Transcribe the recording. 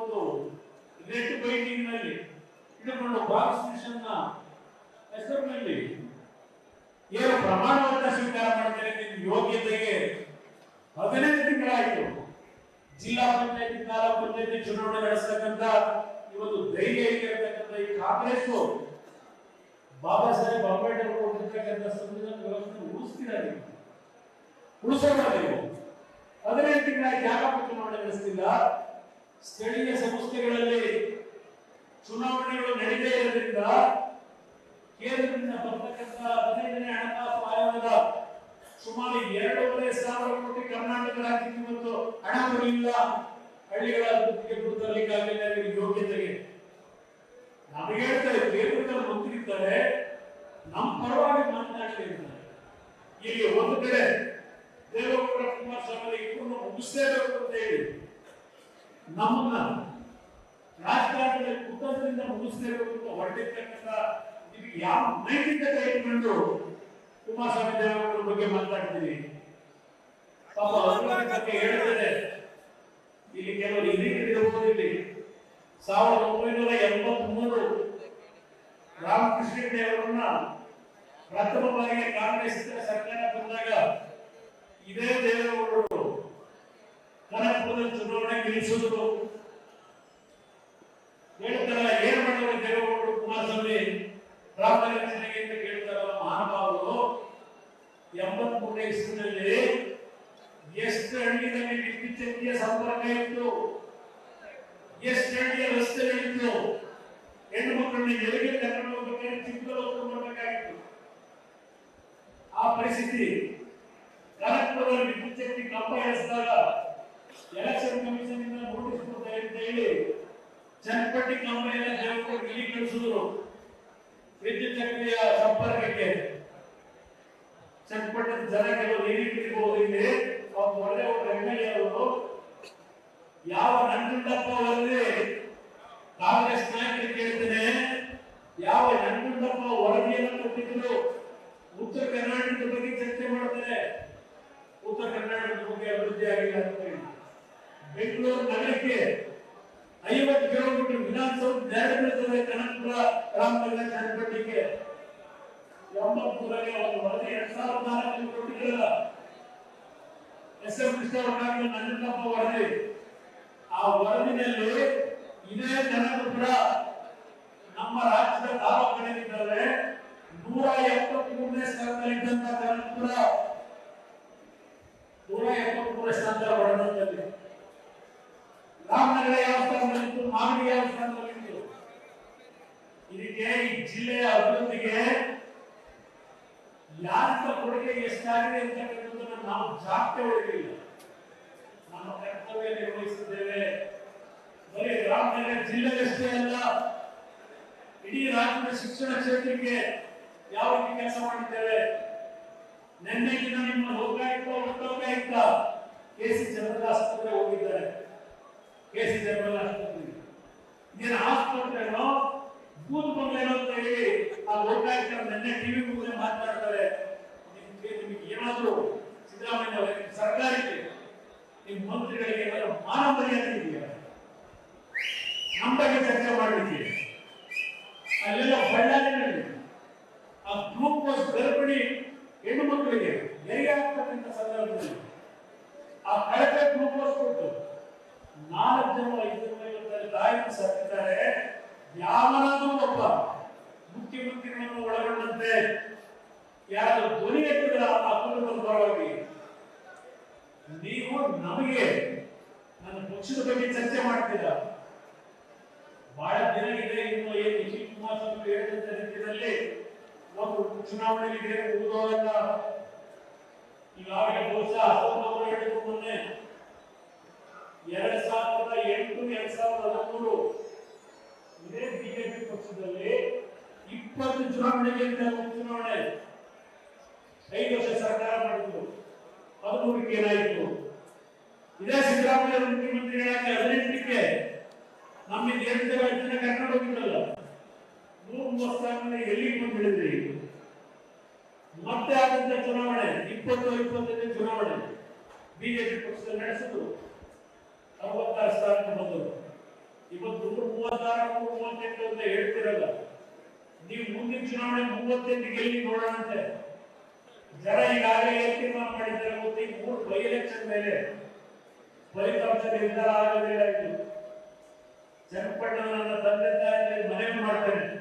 ಒಂದು ರೆಡ್ ಬೈಂಡಿಂಗ್ನಲ್ಲಿ ಇಟ್ಟುಕೊಂಡು box mission ಹೆಸರಿನಲ್ಲಿ ಏನು ಪ್ರಮಾಣವನ್ನ ಸ್ವೀಕಾರ ಮಾಡ್ತಾರೆ ನಿಮ್ಮ ಯೋಗ್ಯತೆಗೆ ಹದಿನೈದು ತಿಂಗಳಾಯಿತು. ಜಿಲ್ಲಾ ಪಂಚಾಯತಿ, ತಾಲೂಕು ಪಂಚಾಯತಿ ಚುನಾವಣೆ ನಡೆಸತಕ್ಕಂತ ಇವತ್ತು ಧೈರ್ಯ ಇರತಕ್ಕಂತ ಈ ಕಾಂಗ್ರೆಸ್ ಬಾಬಾ ಸಾಹೇಬ್ ಅಂಬೇಡ್ಕರ್ ಕೊಟ್ಟಿರ್ತಕ್ಕಂಥ ಸಂವಿಧಾನ ವ್ಯವಸ್ಥೆ ಉಳಿಸ್ತಿದ್ದಾರೆ ಉಳಿಸೋಣ ನೀವು? ಹದಿನೈದು ತಿಂಗಳಾಯ್ತು ಯಾಕಪ್ಪ ಚುನಾವಣೆ ನಡೆಸ್ತಿಲ್ಲ? ಸುಮಾರು ಎರಡೂವರೆ ಸಾವಿರ ಕೋಟಿ ಕರ್ನಾಟಕ ರಾಜ್ಯಕ್ಕೆ ಇವತ್ತು ಹಣ ಬರಲಿಲ್ಲ ಹಳ್ಳಿಗಳ ಅಭಿವೃದ್ಧಿಗೆ ದುಡ್ಡು ತರಲಿಕ್ಕಾಗಲಿಲ್ಲ ಇವರಿಗೆ ಯೋಗ್ಯತೆಗೆ ನಮಗೆ ಹೇಳ್ತಾರೆ ಕೇಂದ್ರದಲ್ಲಿ ಮಂತ್ರಿದ್ದಾರೆ ನಮ್ಮ ಪರವಾಗಿ ಮಾತನಾಡಲಿ ಇದ್ದಾರೆ. ಇಲ್ಲಿ ಒಂದು ಕಡೆ ದೇವೇಗೌಡ ಕುಮಾರಸ್ವಾಮಿ ಇಬ್ಬರನ್ನು ಮುಗಿಸಲೇಬೇಕು ಅಂತ ಹೇಳಿ, ನಮ್ಮನ್ನ ರಾಜಕಾರಣದಲ್ಲಿ ಕುಟುಂಬದಿಂದ ಮುಗಿಸಲೇಬೇಕು ಅಂತ ಹೊರಟಿರ್ತಕ್ಕಂಥ ನಿಮಗೆ ಯಾವ ನೈತಿಕತೆ ಇಟ್ಕೊಂಡು ಕುಮಾರಸ್ವಾಮಿ ದೇವೇಗೌಡರ ಬಗ್ಗೆ ಮಾತಾಡ್ತೀವಿ. ಪಾಪ ಬಗ್ಗೆ ಹೇಳ್ತಾರೆ. ಇಲ್ಲಿ ಕೆಲವರು ಇರಬಹುದು ಇಲ್ಲಿ ಸಾವಿರದ ಒಂಬೈನೂರ ಎಂಬತ್ತ್ ಮೂರು ರಾಮಕೃಷ್ಣ ದೇವರನ್ನ ಪ್ರಥಮ ಬಾರಿಗೆ ಕಾಂಗ್ರೆಸ್ ಸರ್ಕಾರ ಬಂದಾಗ ಇದೇ ದೇವೇಗೌಡರು ಕನಕಪುರದಲ್ಲಿ ಚುನಾವಣೆ ಗೆಲ್ಲಿಸಿದ್ರು. ಹೇಳ್ತಾರೆ, ಏನ್ ಮಾಡಿದ್ರು ದೇವೇಗೌಡರು ಕುಮಾರಸ್ವಾಮಿ, ರಾಮನಗರ ಅಂತ ಮಹಾನುಭಾವರು ಎಂಬತ್ ಮೂರನೇ ಇಸ್ವಿನಲ್ಲಿ ಎಷ್ಟು ಹಳ್ಳಿನಲ್ಲಿ ವಿದ್ಯುತ್ ಶಕ್ತಿಯ ಸಂಪರ್ಕ ಇತ್ತು. ಎಷ್ಟು ಹಳ್ಳಿಯ ರಸ್ತೆಗಳಿತ್ತು. ಹೆಣ್ಣು ಮಕ್ಕಳನ್ನ ಎಲ್ಲಿಗೆ ಕರ್ಕೊಂಡು ಹೋಗ್ಬೇಕಾದ್ರೆ ಚಿಕ್ಕದಲ್ಲಿ ಹೋಗ್ಕೊಂಡು ಆ ಪರಿಸ್ಥಿತಿ ಕನಕ್ಪುರ ವಿದ್ಯುತ್ ಶಕ್ತಿ ಕಂಬ ಎಳಿಸಿದಾಗ ಎಲೆಕ್ಷನ್ ಕಮಿಷನ್ ಇಂದ ನೋಟಿಸ್ ಕೊಡ್ತಾರೆ ಅಂತ ಹೇಳಿ ಚನ್ನಪಟ್ಟಿ ಕಂಬ ಎಲ್ಲ ದೇವರು ಕಳಿಸಿದ್ರು. ವಿದ್ಯುತ್ ಶಕ್ತಿಯ ಸಂಪರ್ಕಕ್ಕೆ. ಚನ್ನಪಟ್ಟಣದ ಜನ ಕೆಲವು ನೀರಿಗೆ ಹೋಗಿದ್ದೆ ಅವ್ರು ಒಳ್ಳೆ ಒಬ್ಬ ಎಂ ಎಲ್ ಅವರು ಯಾವ ನಂಜುಂಡಪ್ಪ ಅವರಲ್ಲಿ ಕಾಂಗ್ರೆಸ್ ನಾಯಕರು ಕೇಳ್ತೇನೆ, ಯಾವ ನಂಜುಂಡಪ್ಪ ವರದಿಯನ್ನು ಕೊಟ್ಟಿದ್ರು, ಉತ್ತರ ಕರ್ನಾಟಕದ ಬಗ್ಗೆ ಚರ್ಚೆ ಮಾಡ್ತಾರೆ. ಉತ್ತರ ಕರ್ನಾಟಕದ ಬಗ್ಗೆ ಅಭಿವೃದ್ಧಿ ಆಗಿಲ್ಲ ಅಂತ ಹೇಳಿ. ಬೆಂಗಳೂರು ನಗರಕ್ಕೆ ಐವತ್ತು ಕಿಲೋಮೀಟರ್ ವಿಧಾನಸೌಧ ಎರಡು ಬೀಳ್ತದೆ ಕನಕಪುರ ರಾಮನಗರ ಚನ್ನಪಟ್ಟಿಗೆ ಎಂಬತ್ಮೂರನೇ ಒಂದು ವರದಿ ಎರಡ್ ಸಾವಿರದ ನಾಲ್ಕು ಕೊಟ್ಟಿದ್ರಲ್ಲ, ಎಸ್ ಎಂ ಕೃಷ್ಣವರ್ಗಾಗಲಿ ನಂಜನಪ್ಪ ವರದಿ. ಆ ವರದಿನಲ್ಲಿ ಇದೇ ಜನಪುರ ನಮ್ಮ ರಾಜ್ಯದ ತಾಲೂಕುಗಳಿದ್ದಾವೆ ನೂರ ಎಪ್ಪತ್ಮೂರನೇ ಸ್ಥಾನದಲ್ಲಿದ್ದಂತ ಕನಕಪುರ, ನೂರ ಎಪ್ಪತ್ಮೂರನೇ ಸ್ಥಾನದ ವರ್ಣದಲ್ಲಿ ರಾಮನಗರ ಯಾವ ಸ್ಥಾನದಲ್ಲಿತ್ತು ಮಾಗಡಿ ಯಾವ ಸ್ಥಾನದಲ್ಲಿತ್ತು ಇದಕ್ಕೆ ಈ ಜಿಲ್ಲೆಯ ಅಭಿವೃದ್ಧಿಗೆ ಯಾರ ಕೊಡುಗೆ ಎಷ್ಟಾಗಿದೆ ಅಂತಕ್ಕಂಥದ್ದನ್ನು ನಾವು ಜಾಸ್ತಿ ಒಳಗಿಲ್ಲ ನಮ್ಮ ಕರ್ತವ್ಯ ನಿರ್ವಹಿಸಿದ್ದೇವೆ. ಬರೀ ರಾಮನಗರ ಜಿಲ್ಲೆಗಷ್ಟೇ ಅಲ್ಲ, ಇಡೀ ರಾಜ್ಯದ ಶಿಕ್ಷಣ ಕ್ಷೇತ್ರಕ್ಕೆ ಯಾವ ರೀತಿ ಕೆಲಸ ಮಾಡಿದ್ದೇವೆ? ನಿನ್ನೆ ದಿನ ನಿಮ್ಮ Lokayukta Lokayukta K C general ಆಸ್ಪತ್ರೆ ಹೋಗಿದ್ದಾರೆ. ಕೆ ಸಿ ಜನರಲ್ ಆಸ್ಪತ್ರೆ ಇದೇನು ಆಸ್ಪತ್ರೆನೋ? ಆ ಲೋಕಾಯುಕ್ತ ನಿನ್ನೆ ಟಿವಿ ಮುಂದೆ ಮಾತನಾಡ್ತಾರೆ ನಿಮ್ಗೆ ನಿಮಗೆ ಏನಾದರೂ ಸಿದ್ದರಾಮಯ್ಯ ಅವರ ಸರ್ಕಾರಕ್ಕೆ ನಿಮ್ಮ ಮಂತ್ರಿಗಳಿಗೆ ಏನಾದ್ರು ಮಾನ ಮರ್ಯಾದೆ ಇದೆಯಾ? ನಮ್ಮ ಬಗ್ಗೆ ಚರ್ಚೆ ಮಾಡಲಿಕ್ಕೆ. ಅಲ್ಲೆಲ್ಲ ಬಳ್ಳಾರಿನಲ್ಲಿ ಆ ಗ್ಲೂಕೋಸ್ ಗರ್ಭಿಣಿ ಹೆಣ್ಣು ಮಕ್ಕಳಿಗೆ ಆಗ್ತಕ್ಕಂಥ ಸಂದರ್ಭದಲ್ಲಿ ಆ ಕಳಪೆ ಗ್ಲೂಕೋಸ್ ಕೊಟ್ಟು ನಾಲ್ಕು ಜನ ಐದು ಜನ ತಾಯಿಯನ್ನು ಸತ್ತಿದ್ದಾರೆ ಯಾವನಾದರೂ ಒಬ್ಬ ಮುಖ್ಯಮಂತ್ರಿಗಳನ್ನು ಒಳಗೊಂಡಂತೆ ಯಾರು ಧ್ವನಿ ಎತ್ತಿದ್ರ ಆ ಕುಟುಂಬದ ಪರವಾಗಿ? ನೀವು ನಮಗೆ ನನ್ನ ಪಕ್ಷದ ಬಗ್ಗೆ ಚರ್ಚೆ ಮಾಡ್ತೀರಾ? ಬಹಳ ದಿನ ಇದೆ, ಇನ್ನು ಏನು ನಿಖಿಲ್ ಕುಮಾರಸ್ವಾಮಿ ಹೇಳಿದಂತ ರೀತಿಯಲ್ಲಿ ಒಂದು ಚುನಾವಣೆಗೆ ಉಳಿದೋದಲ್ಲ ಈಗಾಗಲೇ ಬಹುಶಃ ಅವರು ಹೇಳಿದ್ರು ಮೊನ್ನೆ ಇಪ್ಪತ್ತು ಚುನಾವಣೆ ಐದು ವರ್ಷ ಸರ್ಕಾರ ಮಾಡಿದ್ರು ಹದಿಮೂರಕ್ಕೆ ಏನಾಯಿತು? ಇದೇ ಸಿದ್ದರಾಮಯ್ಯ ಮುಖ್ಯಮಂತ್ರಿಗಳಾಗಿ ಹದಿನೆಂಟಕ್ಕೆ ನಮ್ಮ ದೇಶದ ಜನ ಕರ್ಕೊಂಡು ಹೋಗಿದ್ದಲ್ಲ ನೂರು ಮೂವತ್ತು ಎಲ್ಲಿ ಬಂದಿಳಿದ್ರಿ ಮತ್ತೆ ಆದಂತ ಚುನಾವಣೆ, ಇಪ್ಪತ್ತು ಇಪ್ಪತ್ತೈದನೇ ಚುನಾವಣೆ ಬಿಜೆಪಿ ಪಕ್ಷದಲ್ಲಿ ನಡೆಸಿದ್ರು ಅರವತ್ತಾರು ಸ್ಥಾನಕ್ಕೆ ಬಂದರು ಇವತ್ತು ನೂರ ಮೂವತ್ತಾರು ನೂರ ಮೂವತ್ತೆಂಟು ಅಂತ ಹೇಳ್ತಿರಲ್ಲ. ಮುಂದಿನ ಎಲ್ಲಿ ನೋಡೋಣಂತೆ ಜನ ಈಗಾಗಲೇ ತೀರ್ಮಾನ ಮಾಡಿದ್ದಾರೆ ಮೂರು ಬೈ ಮೇಲೆ ಫಲಿತಾಂಶ ನಿರ್ಧಾರ ನನ್ನ ತಂದೆ ತಾಯಿ